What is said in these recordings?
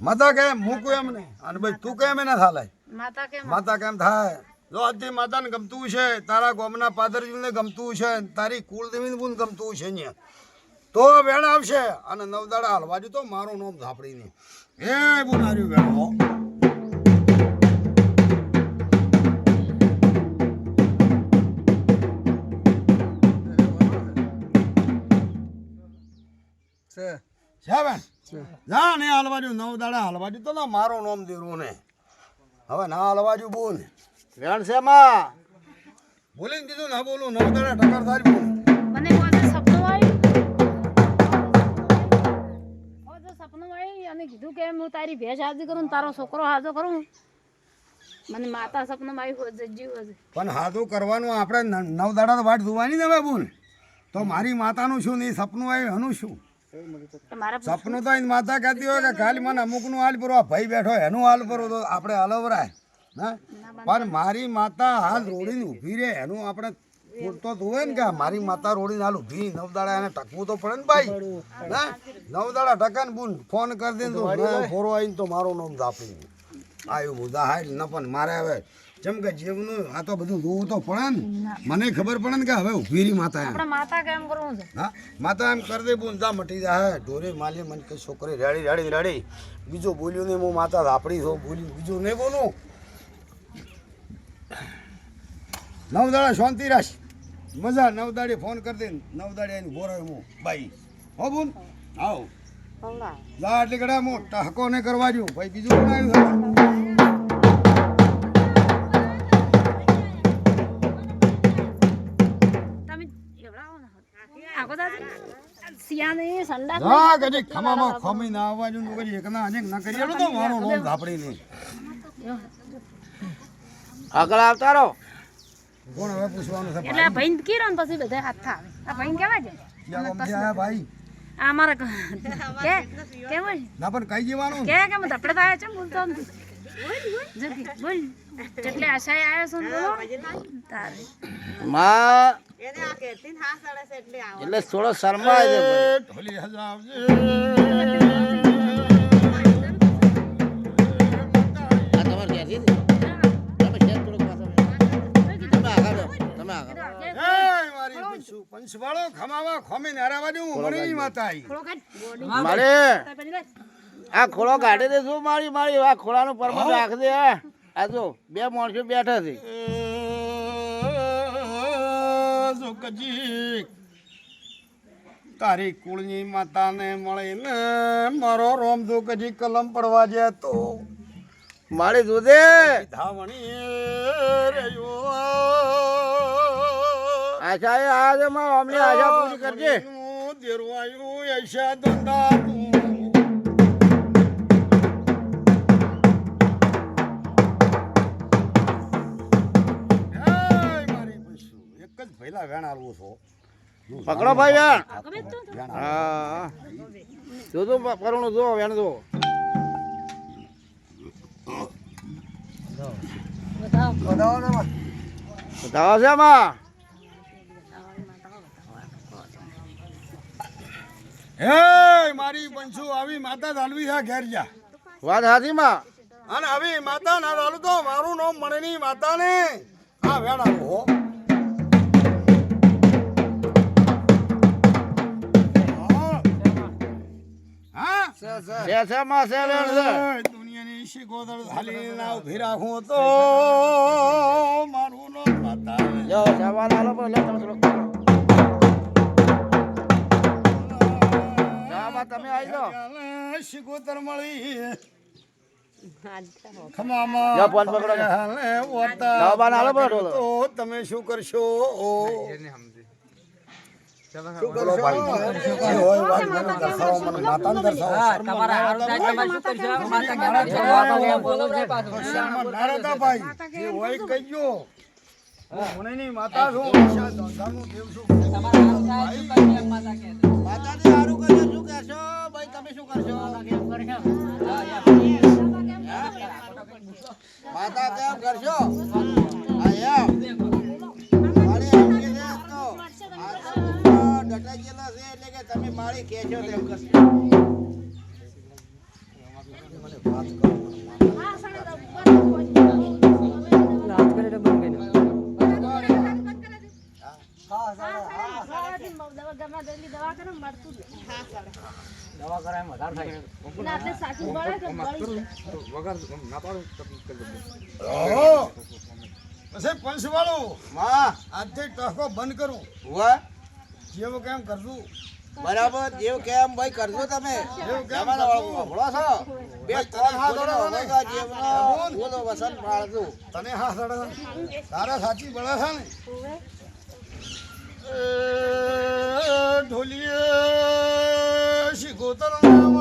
માતા કેમ? મૂકું એમ ને અને ભાઈ તું કેમ એને થાલાય? માતા કેમ? થાય? જો આજથી માતાને ગમતું છે તારા ગોમના પાદરજીને ગમતું છે તારી કુળદેવીને પણ ગમતું છે અહીંયા. તો વેણ આવશે અને નવદાડા હલવાજુ તો મારું નામ ઝાપડીને એ બુનાર્યું વેણો બેન જા ને હાલવાજુ નવ દાડા હાલવાજુ. તો ના મારો નામ દેરું ને. હવે ના હલવાજુ બોલ. રેણ છે માં? બોલીને કીધું ના બોલું નવદાડા ટકર થાય બોલ. મને કોઈ સપનું આવ્યું? હોજે સપનું આવ્યું અને કીધું કે હું તારી ભેજ હાજર કરું તારો છોકરો હાજર કરું. મને માતા સપનું આવ્યું હોજે જીવ હોજે પણ હાથું કરવાનું આપણે નવ દાડા તો વાટ જોવાની ને બાબુ બોલ. તો મારી માતાનું શું નહીં સપનું આવ્યું એનું શું? સપનું તો અહીં માતા કહેતી હોય કે ખાલી મને અમુકનું હાલ ભરો ભાઈ બેઠો એનું હાલ ભરો તો આપણે હલવરાય હા પણ મારી માતા હાલ રોડીને ઊભી રહે એનું આપણે પૂરતો તો હોય ને કે મારી માતા રોડીને હાલ ઊભી નવ દાડા એને ટકવું તો પડે ને ભાઈ હા નવ દાડા ટકા ને બુન ફોન કરી દે તો ફોરો આવીને તો મારું નામ આપી આવ્યું મુદ્દા હાલ ન પણ મારે હવે જેમ કે જીવનું આ તો બધું જોવું તો પડે ને. મને ખબર પડે ને કે હવે ઊભી રહી માતા એમ. આપણે માતા કેમ કરવું છે? હા? માતા એમ કરી દે બોલ જા મટી જાય ઢોરે માલી મને કઈ છોકરી રેડી રેડી રેડી. બીજું બોલ્યું નહીં હું માતા રાપડી છો. બોલ્યું બીજું નહીં બોલું. નવ દાડા શાંતિ રાશ મજા નવ દાડે ફોન કરી દે. નવ દાડે એની બોરાય હું. બાઈ. હો બોલ. આવ. લા એટલે કડા મોટા હકો ને કરવા જો ભાઈ બીજું કોણ સિયાને સંડા જા કદી ખમામાં ખમી ના આવવા જો કદી એક અનેક ના કરી તો મારો નોમ ધાપડી નહીં આગળ આવતા રહો કોણ હવે પૂછવાનું છે એટલે ભાઈ? કીરો ને પછી બધા હાથ આવે આ ભાઈ કેવા છે? ભાઈ? આ અમારા કે? કેમ હોય? ના પણ કઈ જવાનું કે કે ધપડે થાય છે બોલતો બોલ બોલ. એટલે આશાએ આવ્યો છું ને તારે. માં. એટલે થોડો મારી પંચવાળો ખમાવા ખોમી નારાવા દઉં, મણીની માતા મારે. આ ખોળો કાઢી દે શું મારી મારી. આ ખોળાનું પરમત રાખ દે આ જો બે માણસો બેઠા છે. તારી કુળની માતાને મળીને મારો રોમ જોગજી કલમ પડવા જતો મારી જોદે ધાવણી આશા એ આજે માં અમને આશા પૂરી કરજે. દેરવાયું યશા દંડા ભૈલા વેણ આલવું છો પકડો ભાઈ વેણ. હા જો જો વેણ જો. બતાવો. છે માં હે મારી પંછુ આવી માતા દાલવી છે ઘેર જા. વાત હાથી માં? અને આવી માતા ના તો મારું નામ મણની માતા ને આ વેણ આલવું હો. છે છે. માં છે વેણ છે. દુનિયાની શિકોતર થાલી ના ઊભી રાખું તો મારું નો પતા જો સવાલ આલો પણ લે તમે જાવા તમે આવી જાઓ. શિકોતર મળી? તમે શું કરશો? માતા શું કહેશો ભાઈ તમે શું કરશો? માતા કેમ કરશો? કરે કરી દવા કરે કરાય વધારે થાય સાચું બળે કે બળી ઓહો. પછી પંચવાળું માં આજથી ટકો બંધ કરું. વાહ જેવું કેમ કરશું. બરાબર જેવ કેમ ભાઈ કરજો તમે. વાળો છો? બે ત્રણ ને. જેવનો બોલો. વસંત પાળજો. તને હા સડે તારા સાચી બળે છે ને? ઢોલીએ શીખોતર ના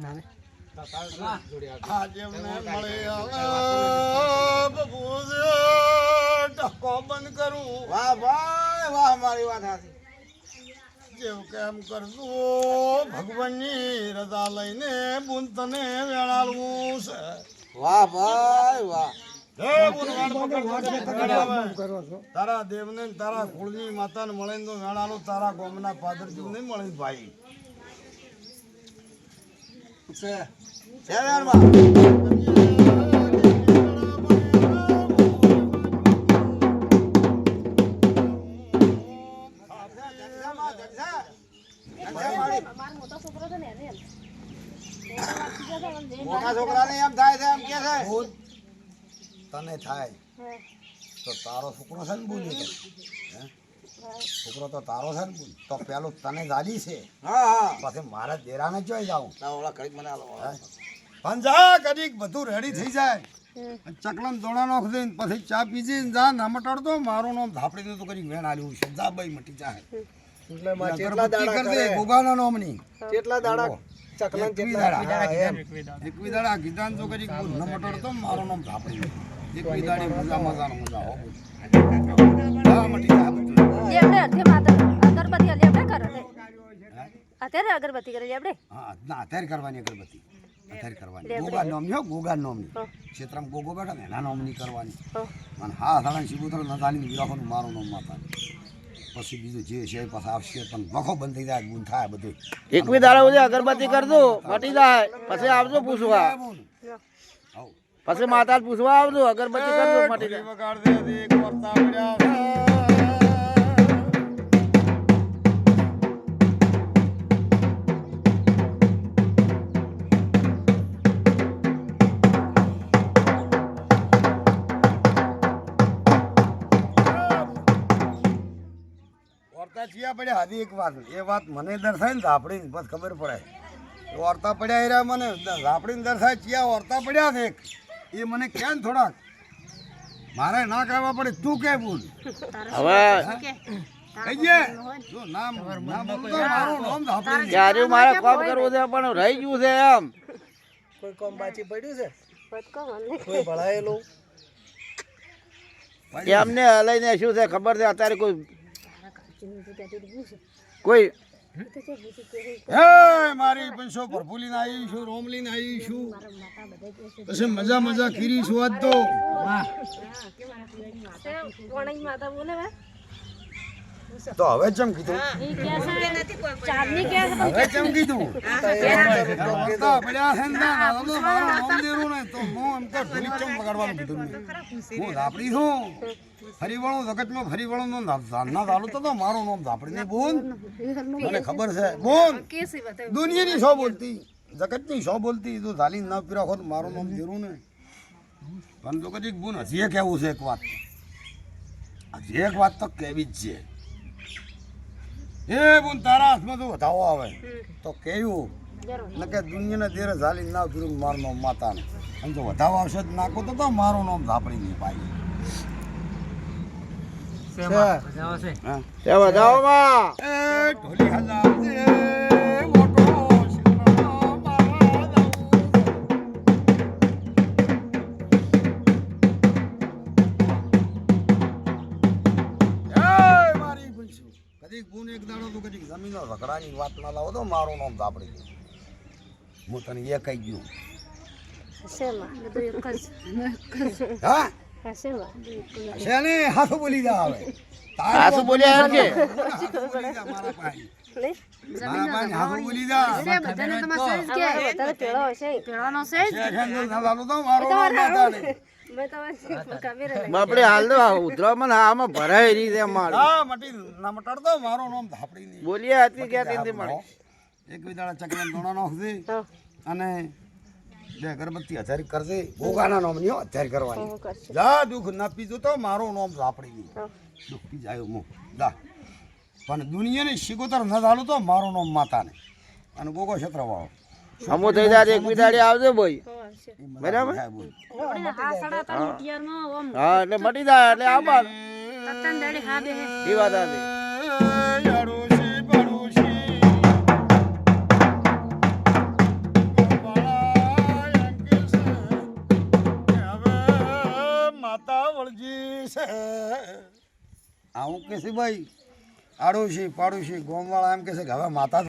વાળું ના ને આ જેમને મળે આવે બબુજે ટકો બંધ કરું વાહ ભાઈ વાહ. મારી વાત જેવું કેમ કરશું ભગવાનની રજા લઈને બુન તને વેળાળવું છે. વાહ ભાઈ વાહ. તારા દેવને તારા કુળની માતાને મળીને તો વેળાળું તારા ગોમના નહીં મળીને ભાઈ છે છે વેણમાં જલસામાં, જલસા. જલસા વાળી. મારો મોટો છોકરો છે ને એને એમ. એને વાત કીધા હતા, પણ જઈને મોટા છોકરાને એમ થાય છે એમ કે છે. તને થાય. તો તારો છોકરો છે ને બોલી જાય હે? છોકરો તો તારો છે ને તો પેલું તને જાલી છે. હા હા. પછી મારે દેરાને જોઈ જાઉં. પણ જા કદીક બધું રેડી થઈ જાય. ચકલન દોણા નાખ દે પછી ચા પીજી જા ના મટાડતો. મારું નામ ધાપડી તો કરી વેણ આલ્યું છે. જા ભાઈ મટી જાય કેટલા દાડા ચકલન એકવી દાડા. એકવી તો કરી ન મટાડતો મારું નામ ધાપડી એકવી દાડી મજા મજાનો મજા હો. અત્યારે અગરબત્તી કરે આપણે? હા ના અત્યારે કરવાની અગરબત્તી. અત્યારે કરવાની. ગોગા નોમની હો ગોગા નોમની. ક્ષેત્રમાં ગોગો બેઠો ને એના નોમની કરવાની. અને હા સાડા શિબુત્ર ન ચાલી વિરાખોનું મારું નામ માતા. પછી બીજું જે છે પાછા આવશે પણ વખો બંધ થઈ જાય ગુણ થાય બધું. એકવી દાડા સુધી અગરબત્તી કરજો મટી જાય પછી આવજો પૂછવા. પછી માતા પૂછવા આવજો અગરબત્તી કરજો મટી જાય. વર્તા પડ્યા ચિયા પડ્યા હજી એક વાત. એ વાત મને દર્શાય ને ઝાપડીને બસ ખબર પડે. ઓરતા પડ્યા એરા મને. ઝાપડીને દર્શાય ચિયા ઓરતા પડ્યા છે એ મને કેમ થોડાક. મારે ના કહેવા પડે તું કે બોલ? હવે જે નામ મારું નામ ઝાપડી મારે કોમ કરવું છે પણ રહી ગયું છે એમ. કોઈ કોમ બાચી પડ્યું છે? કોઈ ભળાયેલું? એમને લઈને શું છે ખબર છે? અત્યારે કોઈ કોઈ હે મારી પૈસો ભરભૂલીને આવી છું રોમલીને આવી છું. પછી મજા મજા કરી છું આજ તો વણાઈ માતા બોલે હવે તો હવે ચમ કીધું. હવે ચમ કીધું. વર્તા પડ્યા છે ને તો મારું નામ દેરું ને તો હું એમ તો ઢોલી ચમ વગાડવાનું કીધું હું ધાપડી છું. ફરી વળું જગતમાં ફરી વળું તો ના ના ચાલુ તો મારું નામ ઝાપડી ને બોલ. મને ખબર છે? બોલ. દુનિયાની શો બોલતી? જગતની શો બોલતી? તો ઝાલી ના પીરા ખોત મારું નામ દેરું ને પણ તો કદી ગુણ હજી કેવું છે એક વાત. હજી એક વાત તો કેવી જ છે. એ બુન તારા હાથમાં તો વધાવો આવે. તો કેવું એટલે કે દુનિયાના દેરે ઝાલી ના ફિરું મારું નામ માતાને. અને જો વધાવો આવશે તો નાખો તો તો મારું નામ ઝાપડી નહીં પાઈ સેવા આવશે હા. તે એ ઢોલી હજાવજે, ભૂલશું. ગુણ એક દાડો તો કદીક જમીનો ઝઘડાની વાત ના લાવો તો મારું નામ ઝાપડી દે. હું તને એ કહી ગયું. મારા હશે ના બાપડે હાલ ઉધરામાં આમાં ભરાય રહી છે મારું હા મટી ના મટાડતો મારો નામ ધાપડી નહીં. બોલ્યા હતી ક્યાં તેથી મળે. એક વિદાળા ચકલાને દોણા નાખશે હા અને બે અગરબત્તી હજારી કરશે. ભોગાના નામ નહીં હો, હજારી કરવાની. જા દુઃખ ન પીજો તો મારો નામ નહીં. હા પી જાય મો જા. પણ દુનિયાની શિકોતર ન ધાલું તો મારો નામ માતાને. અને ગોગો ક્ષેત્રવાળો સમો થઈ જાય એક વિદાડી આવજો ભાઈ. બરાબર? હા સાડા ત્રણ ઉઠિયારમાં ઓમ. હા એટલે મટી જાય એટલે આભાર એ વાત આવું કે છે ભાઈ આડોશી પાડોશી ગોમવાળા એમ કે છે કે હવે માતા